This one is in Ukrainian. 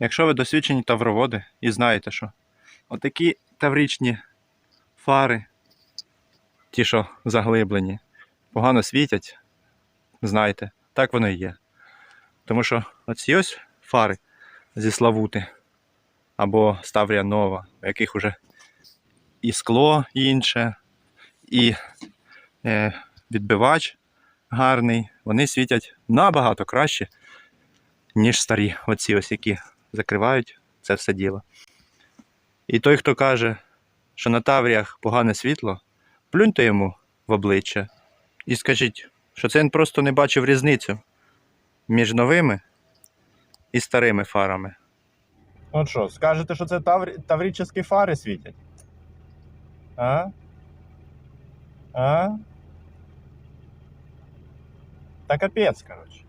Якщо ви досвідчені тавроводи і знаєте, що отакі таврічні фари, ті, що заглиблені, погано світять, знайте, так воно і є. Тому що оці ось фари зі Славути або Ставрія Нова, у яких уже і скло інше, і е, відбивач гарний, вони світять набагато краще, ніж старі, оці ось, які закривають це все діло. І той, хто каже, що на Тавріях погане світло, плюньте йому в обличчя і скажіть, що це він просто не бачив різницю між новими і старими фарами. От що, скажете, що це таврі... таврічні фари світять? А? А? Та капець, коротше.